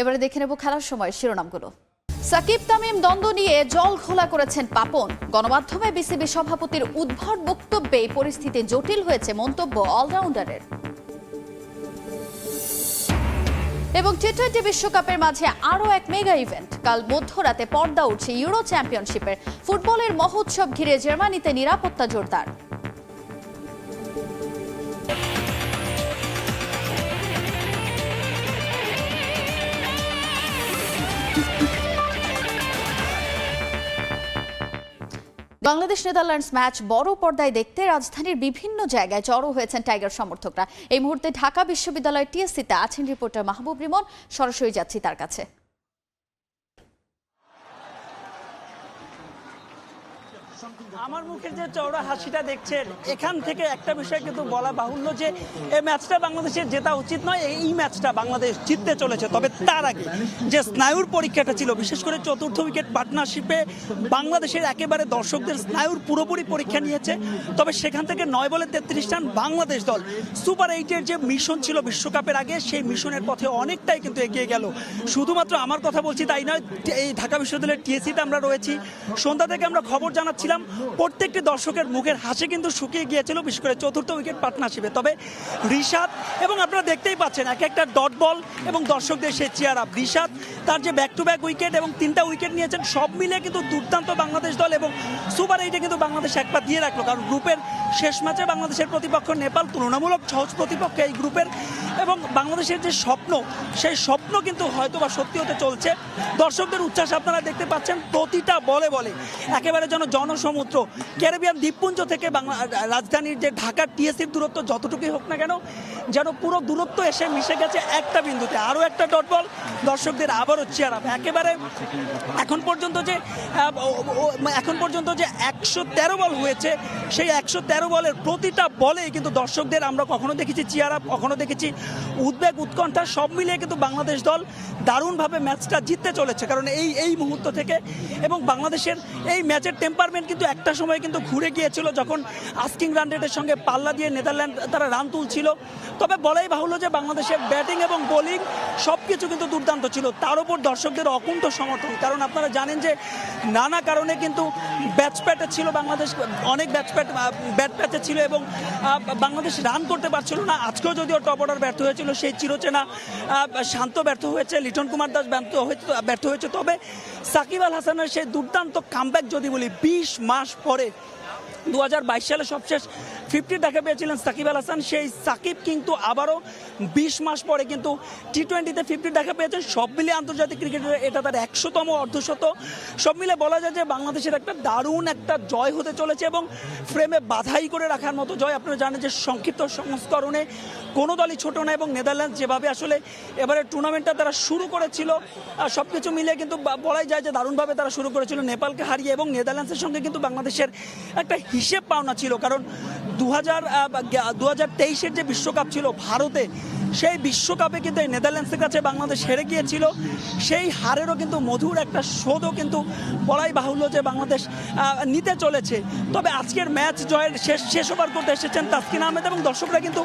এবারে দেখে নেব খেলার সময় শিরোনামগুলো। সাকিব তামিম দ্বন্দ্ব নিয়ে জল ঘোলা করেছেন পাপন। গণমাধ্যমে বিসিবি সভাপতির উদ্ভট বক্তব্যে পরিস্থিতি জটিল হয়েছে মন্তব্য অলরাউন্ডারের। এবং টি টোয়েন্টি বিশ্বকাপের মাঝে আরও এক মেগা ইভেন্ট। কাল মধ্যরাতে পর্দা উঠছে ইউরো চ্যাম্পিয়নশিপের। ফুটবলের মহোৎসব ঘিরে জার্মানিতে নিরাপত্তা জোরদার। বাংলাদেশ নেদারল্যান্ডস ম্যাচ বড় পর্দায় দেখতে রাজধানীর বিভিন্ন জায়গায় জড়ো হয়েছেন টাইগার সমর্থকরা। এই মুহূর্তে ঢাকা বিশ্ববিদ্যালয় টিএসসিতে আছেন রিপোর্টার মাহবুব রিমন। সরাসরি যাচ্ছি তার কাছে। আমার মুখের যে চওড়া হাসিটা দেখছেন, এখান থেকে একটা বিষয় কিন্তু বলা বাহুল্য যে এই ম্যাচটা বাংলাদেশের জেতা উচিত নয়, এই ম্যাচটা বাংলাদেশ জিততে চলেছে। তবে তার আগে যে স্নায়ুর পরীক্ষাটা ছিল, বিশেষ করে চতুর্থ উইকেট পার্টনারশিপে বাংলাদেশের একেবারে দর্শকদের স্নায়ুর পুরোপুরি পরীক্ষা নিয়েছে। তবে সেখান থেকে নয় বলে তেত্রিশ রান বাংলাদেশ দল। সুপার এইটের যে মিশন ছিল বিশ্বকাপের আগে, সেই মিশনের পথে অনেকটাই কিন্তু এগিয়ে গেল। শুধুমাত্র আমার কথা বলছি তাই নয়, এই ঢাকা বিশ্ববিদ্যালয়ের টিএসিতে আমরা রয়েছি। সন্ধ্যা থেকে আমরা খবর জানাচ্ছিলাম প্রত্যেকটি দর্শকের মুখের হাসি কিন্তু শুকিয়ে গিয়েছিল, বিশেষ করে চতুর্থ উইকেট পার্টনারশিপে তবে ঋষাদ এবং আপনারা দেখতেই পাচ্ছেন, এক একটা ডট বল এবং দর্শকদের সে চেয়ার আপ রিশাদ তার যে ব্যাক টু ব্যাক উইকেট এবং তিনটা উইকেট নিয়েছেন, সব মিলে কিন্তু দুর্দান্ত বাংলাদেশ দল এবং সুপার এইটে কিন্তু বাংলাদেশ এক পা দিয়ে রাখল। কারণ গ্রুপের শেষ ম্যাচে বাংলাদেশের প্রতিপক্ষ নেপাল, তুলনামূলক সহজ প্রতিপক্ষ এই গ্রুপের এবং বাংলাদেশের যে স্বপ্ন, সেই স্বপ্ন কিন্তু হয়তো বা সত্যি হতে চলছে। দর্শকদের উচ্ছ্বাস আপনারা দেখতে পাচ্ছেন, প্রতিটা বলে বলে। একেবারে যেন জনসমুদ্র। ক্যারিবিয়ান দ্বীপপুঞ্জ থেকে বাংলা, রাজধানীর যে ঢাকার টিএসির দূরত্ব যতটুকুই হোক না কেন, যেন পুরো দূরত্ব এসে মিশে গেছে একটা বিন্দুতে। আরও একটা ডট বল দর্শকদের আবারও চেয়ার আপ একেবারে এখন পর্যন্ত যে ও- এখন পর্যন্ত যে একশো তেরো বল হয়েছে, সেই একশো তেরো বলের প্রতিটা বলে কিন্তু দর্শকদের আমরা কখনো দেখেছি চেয়ার আপ, কখনো দেখেছি উদ্বেগ, উৎকণ্ঠা, সব মিলিয়ে কিন্তু বাংলাদেশ দল দারুণভাবে ম্যাচটা জিততে চলেছে। কারণ এই এই মুহূর্ত থেকে এবং বাংলাদেশের এই ম্যাচের টেম্পারমেন্ট কিন্তু একটা সময় কিন্তু ঘুরে গিয়েছিল যখন আস্কিং রান রেটের সঙ্গে পাল্লা দিয়ে নেদারল্যান্ড তারা রান তুলছিল। তবে বলাই বাহুল্য যে বাংলাদেশের ব্যাটিং এবং বোলিং সব কিছু কিন্তু দুর্দান্ত ছিল। তার উপর দর্শকদের অকুণ্ঠ সমর্থন। কারণ আপনারা জানেন যে নানা কারণে কিন্তু ব্যাচ প্যাটে ছিল বাংলাদেশ, অনেক ব্যাচ প্যাট ব্যাট প্যাচে ছিল এবং বাংলাদেশ রান করতে পারছিল না। আজকেও যদিও টপ অর্ডার ব্যর্থ হয়েছিল সেই চিরচেনা শান্ত ব্যর্থ হয়েছে, লিটন কুমার দাস ব্যর্থ হয়েছে ব্যর্থ হয়েছে। তবে সাকিব আল হাসানের সেই দুর্দান্ত কামব্যাক যদি বলি, বিশ মাস পরে দু হাজার বাইশ সালে সবশেষ ফিফটি দেখা পেয়েছিলেন সাকিব আল হাসান। সেই সাকিব কিন্তু আবারও বিশ মাস পরে কিন্তু টি টোয়েন্টিতে ফিফটি দেখা পেয়েছেন। সব মিলিয়ে আন্তর্জাতিক ক্রিকেটের এটা তার একশোতম অর্ধশত। সব মিলে বলা যায় যে বাংলাদেশের একটা দারুণ একটা জয় হতে চলেছে এবং ফ্রেমে বাধাই করে রাখার মতো জয় আপনারা জানেন যে সংক্ষিপ্ত সংস্করণে কোনো দলই ছোট না এবং নেদারল্যান্ডস যেভাবে আসলে এবারে টুর্নামেন্টটা তারা শুরু করেছিল সব কিছু মিলিয়ে কিন্তু বলাই যায় যে দারুণভাবে তারা শুরু করেছিল নেপালকে হারিয়ে এবং নেদারল্যান্ডসের সঙ্গে কিন্তু বাংলাদেশের একটা হিসেব পাওনা ছিল। কারণ দু হাজার দু হাজার তেইশের যে বিশ্বকাপ ছিল ভারতে সেই বিশ্বকাপে কিন্তু এই নেদারল্যান্ডসের কাছে বাংলাদেশ হেরে গিয়েছিল। সেই হারেরও কিন্তু মধুর একটা শোধও কিন্তু বলাই বাহুল্য যে বাংলাদেশ নিতে চলেছে। তবে আজকের ম্যাচ জয়ের শেষ শেষ ওভার করতে এসেছেন তাসকিন আহমেদ এবং দর্শকরা কিন্তু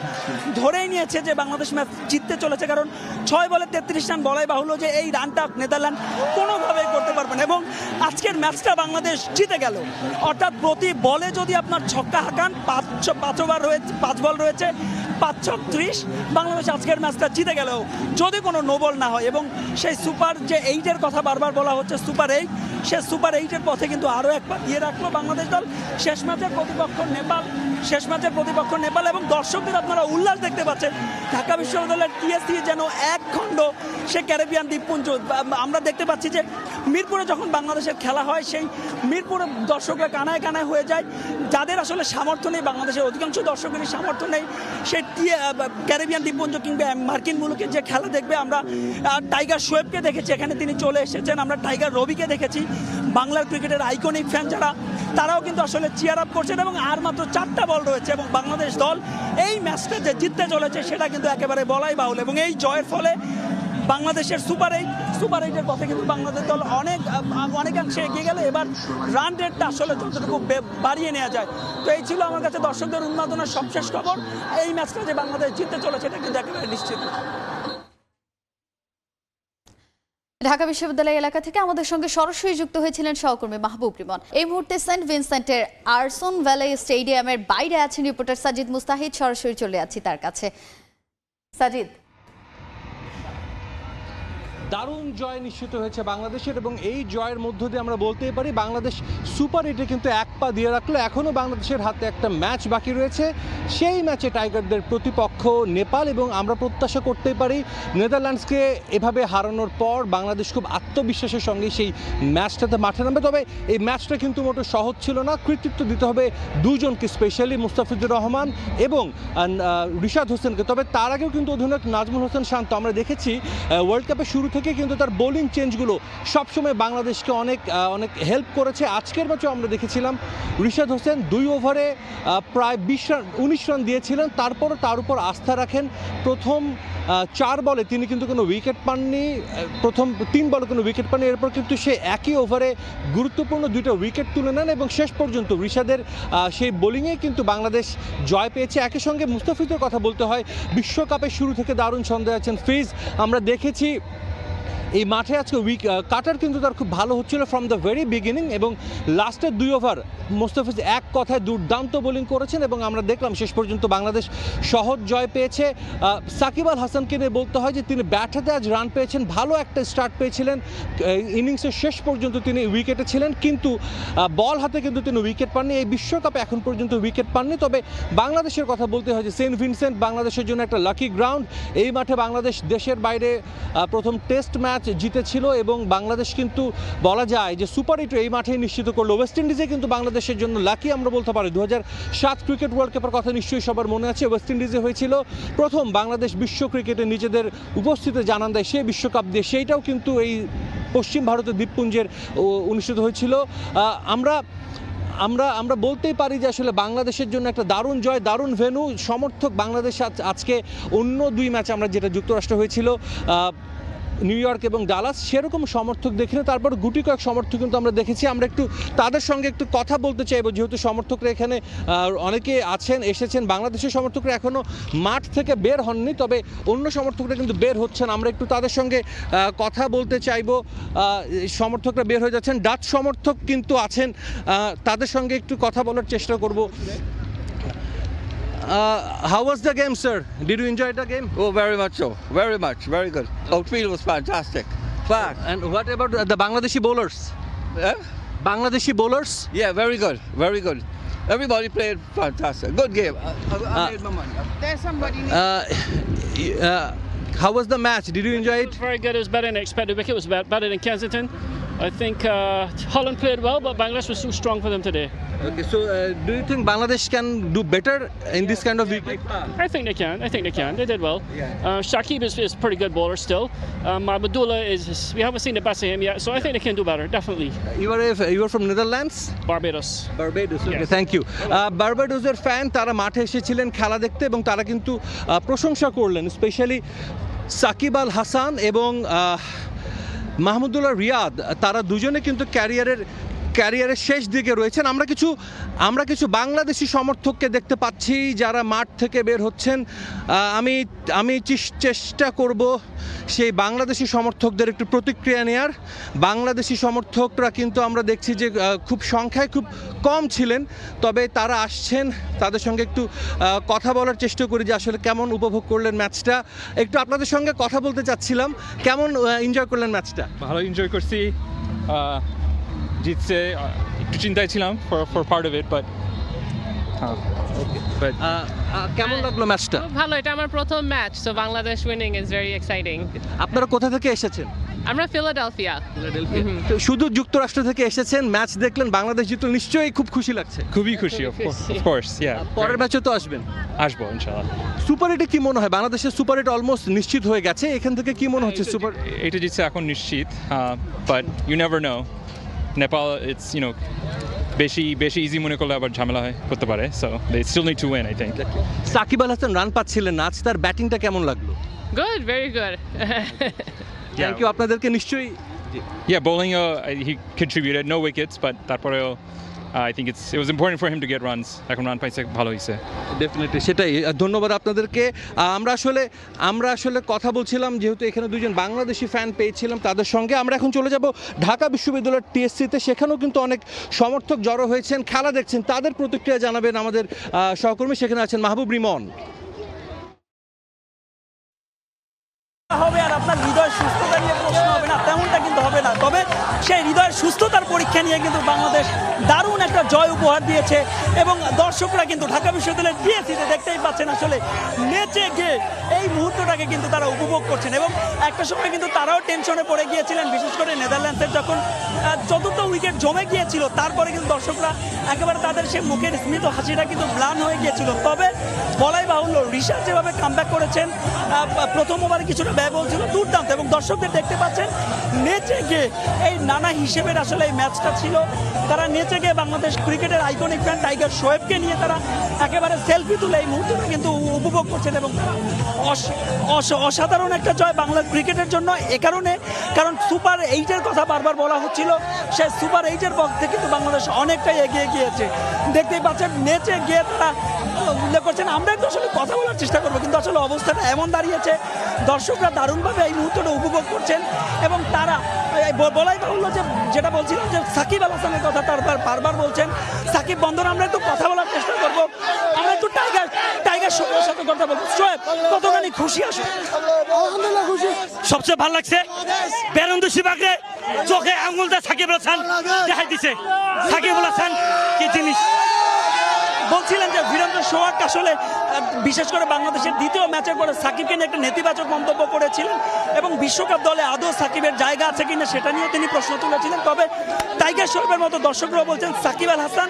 ধরেই নিয়েছে যে বাংলাদেশ ম্যাচ জিততে চলেছে, কারণ ছয় বলে তেত্রিশ রান বলাই বাহুল্য যে এই রানটা নেদারল্যান্ড কোনোভাবেই করতে পারবেন এবং আজকের ম্যাচটা বাংলাদেশ জিতে গেল। অর্থাৎ প্রতি বলে যদি আপনার ছক্কা হাঁকান, পাঁচ পাঁচ ওভার রয়েছে, পাঁচ বল রয়েছে পাঁচ ছক ত্রিশ, বাংলাদেশ আজকের ম্যাচটা জিতে গেলেও যদি কোনো নোবল না হয় এবং সেই সুপার যে এইটের কথা বারবার বলা হচ্ছে সুপার এইট সে সুপার এইটের পথে কিন্তু আরও একবার দিয়ে রাখল বাংলাদেশ দল। শেষ ম্যাচের প্রতিপক্ষ নেপাল শেষ ম্যাচের প্রতিপক্ষ নেপাল এবং দর্শকদের আপনারা উল্লাস দেখতে পাচ্ছেন। ঢাকা বিশ্ববিদ্যালয়ের টিএসসি যেন এক খণ্ড, সে ক্যারিবিয়ান দ্বীপপুঞ্জ। আমরা দেখতে পাচ্ছি যে মিরপুরে যখন বাংলাদেশের খেলা হয়, সেই মিরপুরে দর্শকরা কানায় কানায় হয়ে যায়। যাদের আসলে সামর্থ্য নেই, বাংলাদেশের অধিকাংশ দর্শকেরই সামর্থ্য নেই। সেই ক্যারিবিয়ান দ্বীপপুঞ্জ কিংবা মার্কিন মুলুকের যে খেলা দেখবে আমরা টাইগার শোয়েবকে দেখেছি। এখানে তিনি চলে এসেছেন। আমরা টাইগার রবিকে দেখেছি। বাংলার ক্রিকেটের আইকনিক ফ্যান যারা, তারাও কিন্তু আসলে চেয়ার আপ করছেন এবং আর মাত্র চারটা বল রয়েছে এবং বাংলাদেশ দল এই ম্যাচটা যে জিততে চলেছে সেটা কিন্তু একেবারে বলাই বাহুল এবং এই জয়ের ফলে বাংলাদেশের সুপার এইট, সুপার এইটের পথে কিন্তু বাংলাদেশ দল অনেক অনেকাংশে এগিয়ে গেলে। এবার রান রেটটা আসলে যতটুকু বাড়িয়ে নেওয়া যায়। তো এই ছিল আমার কাছে দর্শকদের উন্মাদনার সবশেষ খবর। এই ম্যাচটা যে বাংলাদেশ জিততে চলেছে, এটা কিন্তু একেবারে নিশ্চিত। ঢাকা বিশ্ববিদ্যালয় এলাকা থেকে আমাদের সঙ্গে সরাসরি যুক্ত হয়েছিলেন সহকর্মী মাহবুব রিমন। এই মুহূর্তে সেন্ট ভিনসেন্টের আরসন ভ্যালি স্টেডিয়ামের বাইরে আছেন রিপোর্টার সাজিদ মুস্তাহিদ। সরাসরি চলে আছি তার কাছে। সাজিদ দারুণ জয় নিশ্চিত হয়েছে বাংলাদেশের এবং এই জয়ের মধ্য দিয়ে আমরা বলতেই পারি বাংলাদেশ সুপার এইটে কিন্তু এক পা দিয়ে রাখল। এখনও বাংলাদেশের হাতে একটা ম্যাচ বাকি রয়েছে। সেই ম্যাচে টাইগারদের প্রতিপক্ষ নেপাল এবং আমরা প্রত্যাশা করতেই পারি নেদারল্যান্ডসকে এভাবে হারানোর পর বাংলাদেশ খুব আত্মবিশ্বাসের সঙ্গে সেই ম্যাচটাতে মাঠে নামবে। তবে এই ম্যাচটা কিন্তু মোটো সহজ ছিল না। কৃতিত্ব দিতে হবে দুজনকে স্পেশালি মুস্তাফিজুর রহমান এবং রিশাদ হোসেনকে। তবে তার আগেও কিন্তু অধিনায়ক নাজমুল হোসেন শান্ত। আমরা দেখেছি ওয়ার্ল্ড কাপের শুরু থেকে কিন্তু তার বোলিং চেঞ্জগুলো সবসময় বাংলাদেশকে অনেক অনেক হেল্প করেছে। আজকের ম্যাচেও আমরা দেখেছিলাম রিশাদ হোসেন দুই ওভারে প্রায় বিশ রান উনিশ রান দিয়েছিলেন। তারপরও তার উপর আস্থা রাখেন। প্রথম চার বলে তিনি কিন্তু কোনো উইকেট পাননি। প্রথম তিন বলে কোনো উইকেট পাননি। এরপর কিন্তু সে একই ওভারে গুরুত্বপূর্ণ দুইটা উইকেট তুলে নেন এবং শেষ পর্যন্ত ঋষাদের সেই বোলিংয়ে কিন্তু বাংলাদেশ জয় পেয়েছে। একই সঙ্গে মুস্তাফিজের কথা বলতে হয়, বিশ্বকাপের শুরু থেকে দারুণ ছন্দে আছেন ফিজ। আমরা দেখেছি এই মাঠে আজকে উইক কাটার কিন্তু তার খুব ভালো হচ্ছিল ফ্রম দ্য ভেরি বিগিনিং এবং লাস্টের দুই ওভার মোস্তাফিজ এক কথায় দুর্দান্ত বোলিং করেছেন এবং আমরা দেখলাম শেষ পর্যন্ত বাংলাদেশ সহজ জয় পেয়েছে। সাকিব আল হাসানকে নিয়ে বলতে হয় যে তিনি ব্যাট হাতে আজ রান পেয়েছেন, ভালো একটা স্টার্ট পেয়েছিলেন। ইনিংসের শেষ পর্যন্ত তিনি উইকেটে ছিলেন, কিন্তু বল হাতে কিন্তু তিনি উইকেট পাননি। এই বিশ্বকাপে এখন পর্যন্ত উইকেট পাননি। তবে বাংলাদেশের কথা বলতে হয় যে সেন্ট ভিনসেন্ট বাংলাদেশের জন্য একটা লাকি গ্রাউন্ড এই মাঠে বাংলাদেশ দেশের বাইরে প্রথম টেস্ট ম্যাচ জিতেছিল এবং বাংলাদেশ কিন্তু বলা যায় যে সুপার এইট এই মাঠেই নিশ্চিত করল। ওয়েস্ট ইন্ডিজে কিন্তু বাংলাদেশের জন্য লাকি, আমরা বলতে পারি। দু সাত ক্রিকেট ওয়ার্ল্ড কাপের কথা নিশ্চয়ই সবার মনে আছে। ওয়েস্ট ইন্ডিজে হয়েছিল প্রথম বাংলাদেশ বিশ্ব ক্রিকেটে নিজেদের উপস্থিতি জানান দেয়। সেই বিশ্বকাপ দিয়ে সেইটাও কিন্তু এই পশ্চিম ভারতের দ্বীপপুঞ্জের অনুষ্ঠিত হয়েছিল। আমরা আমরা আমরা বলতেই পারি যে আসলে বাংলাদেশের জন্য একটা দারুণ জয়, দারুণ ভেনু সমর্থক বাংলাদেশ আজ- আজকে অন্য দুই ম্যাচ আমরা যেটা যুক্তরাষ্ট্র হয়েছিল। নিউ ইয়র্ক এবং ডালাস, সেরকম সমর্থক দেখিনি তারপর গুটি কয়েক সমর্থক কিন্তু আমরা দেখেছি। আমরা একটু তাদের সঙ্গে একটু কথা বলতে চাইব, যেহেতু সমর্থকরা এখানে অনেকে আছেন, এসেছেন। বাংলাদেশের সমর্থকরা এখনও মাঠ থেকে বের হননি, তবে অন্য সমর্থকরা কিন্তু বের হচ্ছেন। আমরা একটু তাদের সঙ্গে কথা বলতে চাইব। সমর্থকরা বের হয়ে যাচ্ছেন। ডাচ সমর্থক কিন্তু আছেন। তাদের সঙ্গে একটু কথা বলার চেষ্টা করব। Uh, how was the game, sir? Did you enjoy the game? Oh, very much so. Very much. Very good. Oh. Outfield was fantastic. Fast. And what about the Bangladeshi bowlers? Eh? Bangladeshi bowlers? Yeah, very good. Very good. Everybody played fantastic. Good game. I, I, uh, made my money. There's somebody. Uh, uh, how was the match? Did you enjoy it? it? very good. It was better than expected. Wicket was better than Kensington. I think uh, Holland played well, but Bangladesh was too strong for them today. Okay, so uh, do you think Bangladesh can do better in this kind of week? I think they can. I think they can. They did well. Uh, Shakib is, is a pretty good bowler still. Um, Abdullah is, is- we haven't seen the best of him yet, so I think they can do better. Definitely. You are you are from Netherlands? Barbados. Barbados okay Yes. Thank you বারবেডোসের fan তারা মাঠে এসেছিলেন খেলা দেখতে এবং তারা কিন্তু প্রশংসা করলেন স্পেশালি সাকিব আল হাসান এবং মাহমুদুল্লাহ রিয়াদ তারা দুজনে কিন্তু ক্যারিয়ারের ক্যারিয়ারের শেষ দিকে রয়েছেন। আমরা কিছু আমরা কিছু বাংলাদেশি সমর্থককে দেখতে পাচ্ছি যারা মাঠ থেকে বের হচ্ছেন। আমি আমি চেষ্টা করব সেই বাংলাদেশি সমর্থকদের একটু প্রতিক্রিয়া নেয়ার। বাংলাদেশি সমর্থকরা কিন্তু আমরা দেখছি যে খুব সংখ্যায় খুব কম ছিলেন, তবে তারা আসছেন। তাদের সঙ্গে একটু কথা বলার চেষ্টা করি যে আসলে কেমন উপভোগ করলেন ম্যাচটা। একটু আপনাদের সঙ্গে কথা বলতে চাচ্ছিলাম। কেমন এনজয় করলেন ম্যাচটা? ভালো এনজয় করছি। জিতছে একটু চিন্তায় ছিলাম for for part of it but কেমন লাগল ম্যাচটা ভালো এটা আমার প্রথম match so Bangladesh winning is very exciting আপনারা কোথা থেকে এসেছেন? আমরা ফিলাডেলফিয়া তো শুধু যুক্তরাষ্ট্র থেকে এসেছেন ম্যাচ দেখলেন বাংলাদেশ জিতল নিশ্চয়ই খুব খুশি লাগছে। খুবই খুশি অফ কোর্স ইয়া পরের ম্যাচে তো আসবেন। আসব ইনশাআল্লাহ। সুপার এটে কি মনে হয়? বাংলাদেশের সুপার এট অলমোস্ট নিশ্চিত হয়ে গেছে? এখান থেকে কি মনে হচ্ছে সুপার এটা জিতছে এখন নিশ্চিত but you never know Nepal it's you know বেশি বেশি ইজি মনে করলে আবার ঝামেলা হয় করতে পারে so they still need to win I think Shakib Al Hasan run পাচ্ছিলেন না আজ তার ব্যাটিংটা কেমন লাগল? Good very good thank you আপনাদেরকে নিশ্চয়ই Yeah, bowling uh, he contributed no wickets but তারপরেও I think it's it was important for him to get runs. এখন রান পাইছে ভালো হয়েছে ডেফিনেটলি সেটাই। ধন্যবাদ আপনাদেরকে। আমরা আসলে আমরা আসলে কথা বলছিলাম যেহেতু এখানে দুজন বাংলাদেশি ফ্যান পেয়েছিলাম তাদের সঙ্গে। আমরা এখন চলে যাব ঢাকা বিশ্ববিদ্যালয়ের টিএসসিতে সেখানেও কিন্তু অনেক সমর্থক জড়ো হয়েছেন। খেলা দেখছেন তাদের প্রতিক্রিয়া জানাবেন আমাদের সহকর্মী। সেখানে আছেন মাহবুব রিমন। হবে আর আপনার হৃদয় সুস্থতা নিয়ে প্রশ্ন হবে না তেমনটা কিন্তু হবে না। তবে সেই হৃদয়ের সুস্থতার পরীক্ষা নিয়ে কিন্তু বাংলাদেশ দারুণ একটা জয় উপহার দিয়েছে। এবং দর্শকরা কিন্তু ঢাকা বিশ্ববিদ্যালয়ের ডিএসিতে দেখতেই পাচ্ছেন আসলে নেচে গিয়ে এই মুহূর্তটাকে কিন্তু তারা উপভোগ করছেন এবং একটা সময় কিন্তু তারাও টেনশনে পড়ে গিয়েছিলেন, বিশেষ করে নেদারল্যান্ডসের যখন চতুর্থ উইকেট জমে গিয়েছিল, তারপরে কিন্তু দর্শকরা একেবারে তাদের সেই মুখের স্মিত হাসিটা কিন্তু ম্লান হয়ে গিয়েছিল। তবে বলাই বাহুল্য ঋষাদ যেভাবে কামব্যাক করেছেন প্রথম ওভারে কিছুটা ব্যয় বলছিল দুর্দান্ত এবং দর্শকদের দেখতে পাচ্ছেন নেচে গিয়ে এই নানা হিসেবের আসলে এই ম্যাচটা ছিল। তারা নেচে গিয়ে বাংলাদেশ ক্রিকেটের আইকনিক ফ্যান টাইগার শোয়েবকে নিয়ে তারা একেবারে সেলফি তুলে এই মুহূর্তটা কিন্তু উপভোগ করছেন এবং অসাধারণ একটা জয় বাংলার ক্রিকেটের জন্য। এ কারণে, কারণ সুপার এইটের কথা বারবার বলা হচ্ছিল। সে সুপার এইটের পক্ষে কিন্তু বাংলাদেশ অনেকটাই এগিয়ে গিয়েছে। দেখতেই পাচ্ছেন নেচে গিয়ে তারা উল্লেখ করছেন। আমরা একটু আসলে কথা বলার চেষ্টা করব কিন্তু আসলে অবস্থাটা এমন দাঁড়িয়েছে দর্শকরা দারুণভাবে এই মুহূর্তটা উপভোগ করছেন এবং তারা বলাই বাহুল্য যে যেটা বলছিলাম যে সাকিব আল হাসানের কথা তারপর বারবার বলছেন। সাকিব বন্ধন আমরা একটু কথা বলার চেষ্টা করব। আমরা একটু টাইগার টাইগার শোয়েবের সাথে কথা বলব। সোয়েব কতখানি খুশি আসো? সবচেয়ে ভালো লাগছে? বেরন্দু শিবাকে চোখে আঙুলটা সাকিব হাসান। দেখাই দিছে। সাকিব হাসান কি জিনিস। বলছিলেন যে বীরেন্দ্র সোহাগ আসলে বিশেষ করে বাংলাদেশের দ্বিতীয় ম্যাচের পরে সাকিবকে নিয়ে একটা নেতিবাচক মন্তব্য করেছিলেন এবং বিশ্বকাপ দলে আদৌ সাকিবের জায়গা আছে কিনা সেটা নিয়েও তিনি প্রশ্ন তুলেছিলেন। তবে টাইগার শরফের মতো দর্শকরাও বলছেন সাকিব আল হাসান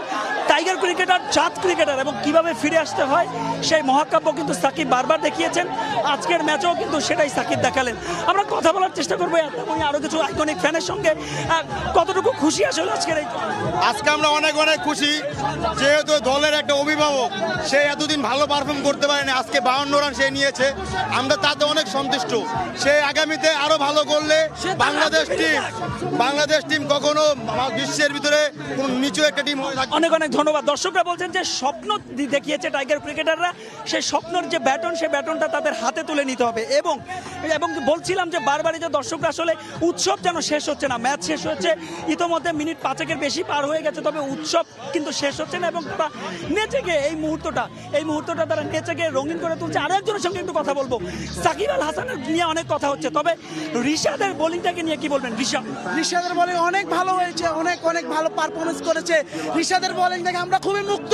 টাইগার ক্রিকেটার জাত ক্রিকেটার এবং কীভাবে ফিরে আসতে হয় সেই মহাকাব্য কিন্তু সাকিব বারবার দেখিয়েছেন। আজকের ম্যাচেও কিন্তু সেটাই সাকিব দেখালেন। আমরা কথা বলার চেষ্টা করব এবং আরও কিছু আইকনিক ফ্যানের সঙ্গে। কতটুকু খুশি আসলে আজকের এই আজকে আমরা অনেক অনেক খুশি। যেহেতু দলের একটা অভিভাবক সে এতদিন ভালো পারফর্ম করতে পারেনি আজকে বাউন্ন রান সে নিয়েছে। আমরা তাতে অনেক সন্তুষ্ট। সে আগামীতে আরও ভালো করলে বাংলাদেশ টিম বাংলাদেশ টিম কখনো বিশ্বের ভিতরে কোন নিচু একটা টিম হয়ে থাকবে না। অনেক অনেক ধন্যবাদ। দর্শকরা বলছেন যে স্বপ্ন দেখিয়েছে টাইগার ক্রিকেটাররা সেই স্বপ্নর যে ব্যাটন সেই ব্যাটনটা তাদের হাতে তুলে নিতে হবে। এবং এবং বলছিলাম যে বারবারই যে দর্শকরা আসলে উৎসব যেন শেষ হচ্ছে না। ম্যাচ শেষ হচ্ছে ইতোমধ্যে মিনিট পাঁচেকের বেশি পার হয়ে গেছে, তবে উৎসব কিন্তু শেষ হচ্ছে না। এবং তারা গিয়ে এই মুহূর্তটা এই মুহূর্তটা তারা নেচে গিয়ে রঙিন করে তুলছে। আরও একজনের সঙ্গে একটু কথা বলব। সাকিব আল হাসানের নিয়ে অনেক কথা হচ্ছে, তবে ঋষাদের বোলিংটাকে নিয়ে কি বলবেন ঋষাদ ঋষাদের বোলিং অনেক ভালো হয়েছে, অনেক অনেক ভালো পারফরমেন্স করেছে। ঋষাদের বোলিং দেখে আমরা খুবই মুক্ত।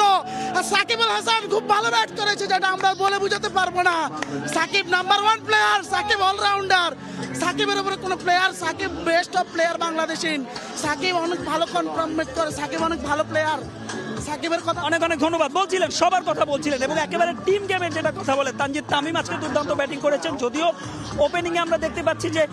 আর সাকিব আল হাসান খুব ভালো ব্যাট করেছে যেটা আমরা বলে বুঝাতে পারব না। Shakib number one player Shakib allrounder সাকিবের উপরে কোনো player Shakib best of player বাংলাদেশিন Shakib অনেক ভালো কনফার্মেট করে, সাকিব অনেক ভালো প্লেয়ার সাকিবের কথা? অনেক অনেক ধন্যবাদ। বলছিলেন, সবার কথা বলছিলেন এবং একেবারে টিম গেমের যেটা কথা বলে তানজিদ তামিম আজকে দুর্দান্ত ব্যাটিং করেছেন, যদিও ওপেনিং এ আমরা দেখতে পাচ্ছি যে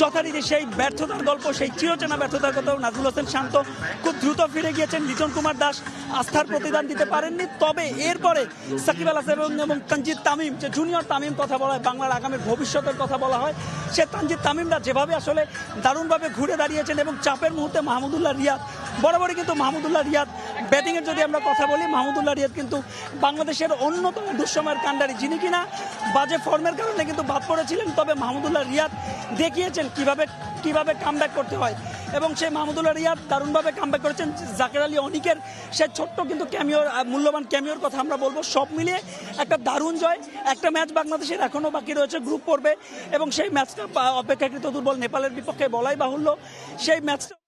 যথারীতি সেই ব্যর্থতার গল্প, সেই চিরচেনা ব্যর্থতার কথা নাজমুল হোসেন শান্ত খুব দ্রুত ফিরে গিয়েছেন। লিটন কুমার দাস আস্থার প্রতিদান দিতে পারেননি। তবে এরপরে সাকিব আল হাসান এবং তানজিদ তামিম, যে জুনিয়র তামিম কথা বলা হয়, বাংলার আগামীর ভবিষ্যতের কথা বলা হয়, সে তানজিদ তামিমরা যেভাবে আসলে দারুণভাবে ঘুরে দাঁড়িয়েছেন এবং চাপের মুহূর্তে মাহমুদুল্লাহ রিয়াদ বরাবরই কিন্তু মাহমুদুল্লাহ রিয়াদ ব্যাটিংয়ের যদি আমরা কথা বলি, মাহমুদুল্লাহ রিয়াদ কিন্তু বাংলাদেশের অন্যতম দুঃসময়ের কাণ্ডারি। যিনি কিনা বাজে ফর্মের কারণে কিন্তু বাদ পড়েছিলেন, তবে মাহমুদুল্লাহ রিয়াদ দেখিয়েছেন কীভাবে কীভাবে কামব্যাক করতে হয়। এবং সেই মাহমুদুল্লাহ রিয়াদ দারুণভাবে কামব্যাক করেছেন। জাকের আলী অনিকের সে ছোট্ট কিন্তু ক্যামিওর মূল্যবান ক্যামিওর কথা আমরা বলব। সব মিলিয়ে একটা দারুণ জয়। একটা ম্যাচ বাংলাদেশের এখনও বাকি রয়েছে গ্রুপ পর্বে। এবং সেই ম্যাচটা অপেক্ষাকৃত দুর্বল নেপালের বিপক্ষে বলাই বাহুল্য। সেই ম্যাচটা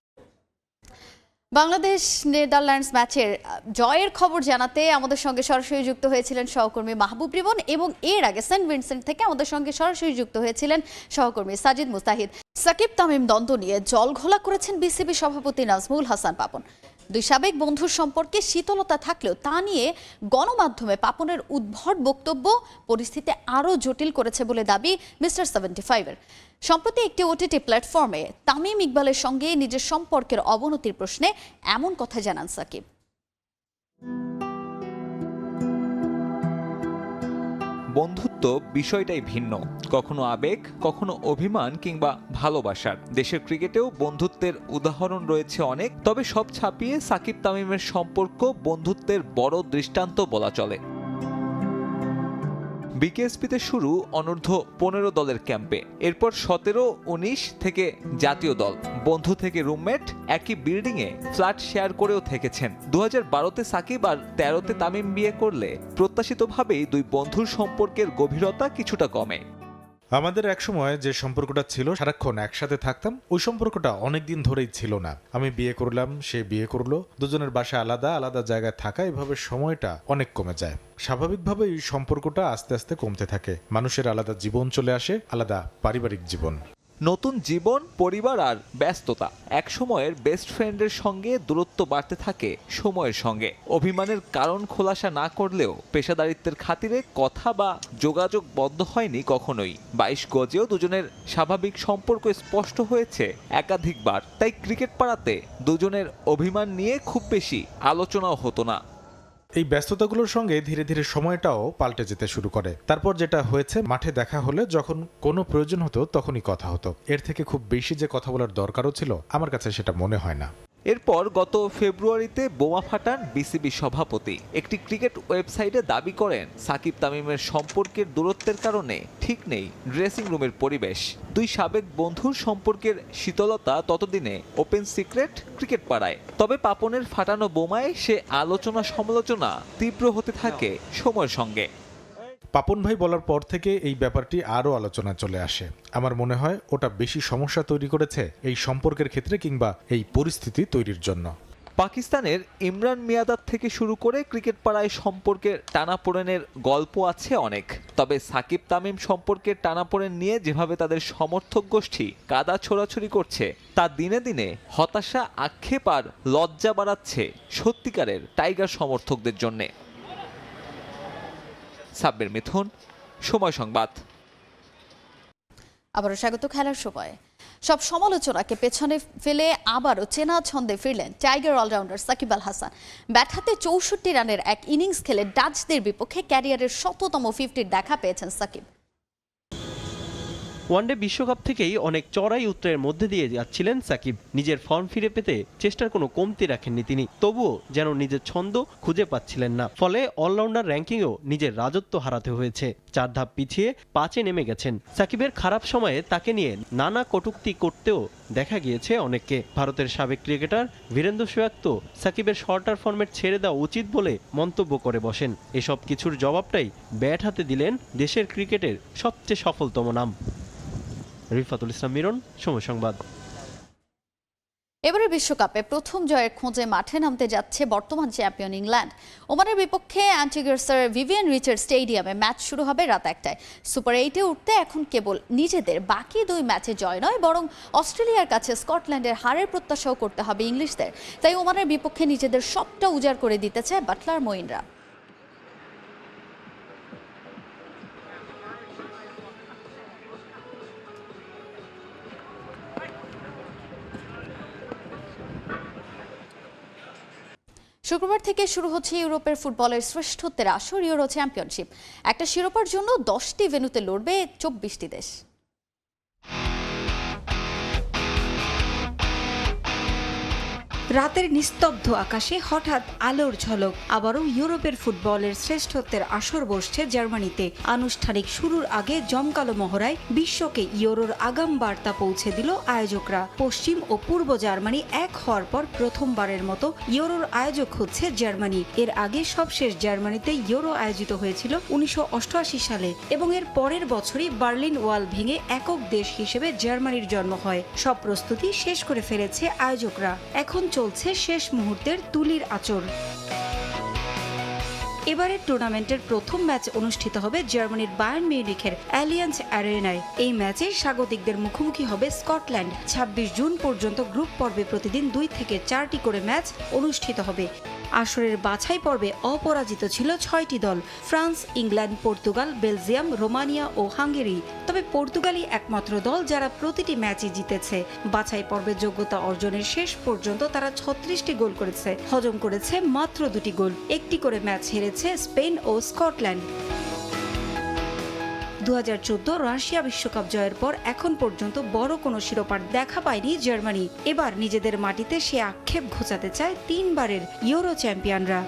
বাংলাদেশ নেদারল্যান্ডস ম্যাচের জয়ের খবর জানাতে আমাদের সঙ্গে সরাসরি যুক্ত হয়েছিলেন সহকর্মী মাহবুব রিবন এবং এর আগে সেন্ট ভিনসেন্ট থেকে আমাদের সঙ্গে সরাসরি যুক্ত হয়েছিলেন সহকর্মী সাজিদ মুস্তাহিদ। সাকিব তামিম দ্বন্দ্ব নিয়ে জল ঘোলা করেছেন বিসিবি সভাপতি নাজমুল হাসান পাপন। দুই সাবেক বন্ধুর সম্পর্কে শীতলতা থাকলেও তা নিয়ে গণমাধ্যমে পাপনের উদ্ভট বক্তব্য পরিস্থিতি আরও জটিল করেছে বলে দাবি মিস্টার সেভেন্টি ফাইভের। সম্প্রতি একটি ওটিটি প্ল্যাটফর্মে তামিম ইকবালের সঙ্গে নিজের সম্পর্কের অবনতির প্রশ্নে এমন কথা জানান সাকিব। বন্ধুত্ব বিষয়টাই ভিন্ন। কখনো আবেগ, কখনো অভিমান কিংবা ভালোবাসার। দেশের ক্রিকেটেও বন্ধুত্বের উদাহরণ রয়েছে অনেক, তবে সব ছাপিয়ে সাকিব তামিমের সম্পর্ক বন্ধুত্বের বড় দৃষ্টান্ত বলা চলে। বিকেএসপিতে শুরু অনূর্ধ্ব পনেরো দলের ক্যাম্পে। এরপর সতেরো, উনিশ থেকে জাতীয় দল। বন্ধু থেকে রুমমেট, একই বিল্ডিংয়ে ফ্ল্যাট শেয়ার করেও থেকেছেন। দু হাজার বারোতে সাকিব আর তেরোতে তামিম বিয়ে করলে প্রত্যাশিতভাবেই দুই বন্ধুর সম্পর্কের গভীরতা কিছুটা কমে। আমাদের একসময় যে সম্পর্কটা ছিল, সারাক্ষণ একসাথে থাকতাম, ওই সম্পর্কটা অনেক দিন ধরেই ছিল না। আমি বিয়ে করলাম, সে বিয়ে করল, দুজনের বাসা আলাদা আলাদা জায়গায় থাকা, এভাবে সময়টা অনেক কমে যায়। স্বাভাবিকভাবে এই সম্পর্কটা আস্তে আস্তে কমতে থাকে। মানুষের আলাদা জীবন চলে আসে, আলাদা পারিবারিক জীবন। নতুন জীবন, পরিবার আর ব্যস্ততা। এক সময়ের বেস্ট ফ্রেন্ডের সঙ্গে দূরত্ব বাড়তে থাকে সময়ের সঙ্গে। অভিমানের কারণ খোলাসা না করলেও পেশাদারিত্বের খাতিরে কথা বা যোগাযোগ বন্ধ হয়নি কখনোই। বাইশ গজেও দুজনের স্বাভাবিক সম্পর্ক স্পষ্ট হয়েছে একাধিকবার। তাই ক্রিকেট পাড়াতে দুজনের অভিমান নিয়ে খুব বেশি আলোচনাও হতো না। এই ব্যস্ততাগুলোর সঙ্গে ধীরে ধীরে সময়টাও পাল্টে যেতে শুরু করে। তারপর যেটা হয়েছে, মাঠে দেখা হলে যখন কোনো প্রয়োজন হতো তখনই কথা হতো। এর থেকে খুব বেশি যে কথা বলার দরকারও ছিল, আমার কাছে সেটা মনে হয় না। এরপর গত ফেব্রুয়ারিতে বোমা ফাটান বিসিবি সভাপতি। একটি ক্রিকেট ওয়েবসাইটে দাবি করেন, সাকিব তামিমের সম্পর্কের দূরত্বের কারণে ঠিক নেই ড্রেসিং রুমের পরিবেশ। দুই সাবেক বন্ধুর সম্পর্কের শীতলতা ততদিনে ওপেন সিক্রেট ক্রিকেট পাড়ায়। তবে পাপনের ফাটানো বোমায় সে আলোচনা সমালোচনা তীব্র হতে থাকে সময়ের সঙ্গে। পাপন ভাই বলার পর থেকে এই ব্যাপারটি আরও আলোচনা চলে আসে। আমার মনে হয় ওটা বেশি সমস্যা তৈরি করেছে এই সম্পর্কের ক্ষেত্রে কিংবা এই পরিস্থিতি তৈরির জন্য। পাকিস্তানের ইমরান মিয়াদার থেকে শুরু করে ক্রিকেট পাড়ায় সম্পর্কের টানাপোড়েনের গল্প আছে অনেক। তবে সাকিব তামিম সম্পর্কের টানাপোড়েন নিয়ে যেভাবে তাদের সমর্থক গোষ্ঠী কাদা ছোড়াছড়ি করছে, তা দিনে দিনে হতাশা, আক্ষেপ আর লজ্জা বাড়াচ্ছে সত্যিকারের টাইগার সমর্থকদের জন্যে। সাব্বির মিথুন, সময় সংবাদ। আবারও স্বাগত খেলার সময়। সব সমালোচনাকে পেছনে ফেলে আবারও চেনা ছন্দে ফিরলেন tiger allrounder Shakib Al Hasan. Bat হাতে চৌষট্টি রানের এক ইনিংস খেলে ডাচদের বিপক্ষে ক্যারিয়ারের শততম ফিফটির দেখা পেয়েছেন সাকিব। ওয়ানডে বিশ্বকাপ থেকেই অনেক চড়াই উত্তরের মধ্যে দিয়ে যাচ্ছিলেন সাকিব। নিজের ফর্ম ফিরে পেতে চেষ্টার কোনো কমতি রাখেননি তিনি। তবুও যেন নিজের ছন্দ খুঁজে পাচ্ছিলেন না। ফলে অলরাউন্ডার র্যাঙ্কিংয়েও নিজের রাজত্ব হারাতে হয়েছে। চার ধাপ পিছিয়ে পাঁচে নেমে গেছেন। সাকিবের খারাপ সময়ে তাকে নিয়ে নানা কটূক্তি করতেও দেখা গিয়েছে অনেককে। ভারতের সাবেক ক্রিকেটার বীরেন্দ্র সেহবাগ তো সাকিবের শর্টার ফর্মেট ছেড়ে দেওয়া উচিত বলে মন্তব্য করে বসেন। এসব কিছুর জবাবটাই ব্যাট হাতে দিলেন দেশের ক্রিকেটের সবচেয়ে সফলতম নাম। রিফাতুল ইসলাম মিরন, সময় সংবাদ। এবারে বিশ্বকাপে প্রথম জয়ের খোঁজে মাঠে নামতে যাচ্ছে বর্তমান চ্যাম্পিয়ন ইংল্যান্ড। ওমানের বিপক্ষে অ্যান্টিগার্সার ভিভিয়ান রিচার্ড স্টেডিয়ামে ম্যাচ শুরু হবে রাত একটায়। সুপার এইটে উঠতে এখন কেবল নিজেদের বাকি দুই ম্যাচে জয় নয়, বরং অস্ট্রেলিয়ার কাছে স্কটল্যান্ডের হারের প্রত্যাশাও করতে হবে ইংলিশদের। তাই ওমানের বিপক্ষে নিজেদের সবটা উজাড় করে দিতে চায় বাটলার মইনরা শুক্রবার থেকে শুরু হচ্ছে ইউরোপের ফুটবলের শ্রেষ্ঠত্বের আসর ইউরো চ্যাম্পিয়নশিপ। একটা শিরোপার জন্য দশটি ভেনুতে লড়বে চব্বিশটি দেশ। রাতের নিস্তব্ধ আকাশে হঠাৎ আলোর ঝলক। আবারও ইউরোপের ফুটবলের শ্রেষ্ঠত্বের আসর বসছে জার্মানিতে। আনুষ্ঠানিক শুরুর আগে জমকালো মহড়ায় বিশ্বকে ইউরোর আগাম বার্তা পৌঁছে দিল আয়োজকরা। পশ্চিম ও পূর্ব জার্মানি এক হওয়ার পর প্রথমবারের মতো ইউরোর আয়োজক হচ্ছে জার্মানি। এর আগে সবশেষ জার্মানিতে ইউরো আয়োজিত হয়েছিল উনিশশো অষ্টআশি সালে এবং এর পরের বছরই বার্লিন ওয়াল ভেঙে একক দেশ হিসেবে জার্মানির জন্ম হয়। সব প্রস্তুতি শেষ করে ফেলেছে আয়োজকরা। এখন চলছে শেষ মুহূর্তের তুলির আচর এবারের টুর্নামেন্টের প্রথম ম্যাচ অনুষ্ঠিত হবে জার্মানির বায়ার্ন মিউনিখের অ্যালিয়ান্স অ্যারেনায়। এই ম্যাচে স্বাগতিকদের মুখোমুখি হবে স্কটল্যান্ড। ২৬ জুন পর্যন্ত গ্রুপ পর্বে প্রতিদিন দুই থেকে চারটি করে ম্যাচ অনুষ্ঠিত হবে। আসরের বাছাই পর্বে অপরাজিত ছিল ছয়টি দল, France, England, Portugal, Belgium, Romania ও হাঙ্গেরি। তবে পর্তুগালই একমাত্র দল যারা প্রতিটি ম্যাচই জিতেছে। বাছাই পর্বে যোগ্যতা অর্জনের শেষ পর্যন্ত তারা ছত্রিশটি গোল করেছে, হজম করেছে মাত্র দুটি গোল। একটি করে ম্যাচ হেরেছে স্পেন ও স্কটল্যান্ড। দু হাজার চোদ্দ রাশিয়া বিশ্বকাপ জয়ের পর এখন পর্যন্ত বড় কোনো শিরোপার দেখা পায়নি জার্মানি। এবার নিজেদের মাটিতে সে আক্ষেপ ঘোচাতে চায় তিনবারের ইউরো চ্যাম্পিয়নরা।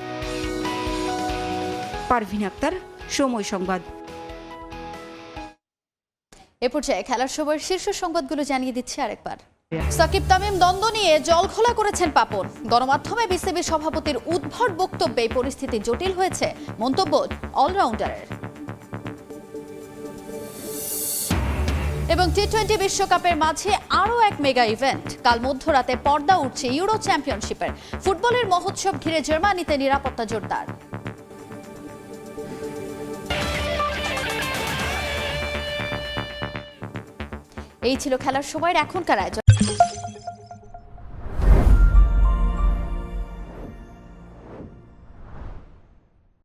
পারভিন আক্তার, সময় সংবাদ। এ পর্যায়ে খেলার সময়ের শীর্ষ সংবাদগুলো জানিয়ে দিচ্ছে আরেকবার। সাকিব তামিম দ্বন্দ্ব নিয়ে জলখোলা করেছেন পাপন। গণমাধ্যমে বিসিবি সভাপতির উদ্ভট বক্তব্যে পরিস্থিতি জটিল হয়েছে। মন্তব্য অলরাউন্ডারের। এবং টি টোয়েন্টি বিশ্বকাপের মাঝে আরও এক মেগা ইভেন্ট কাল মধ্যরাতে পর্দা উঠছে ইউরো চ্যাম্পিয়নশিপের ফুটবলের মহোৎসব ঘিরে জার্মানিতে নিরাপত্তা জোরদার। এই ছিল খেলার সময়ের এখনকার আয়োজন।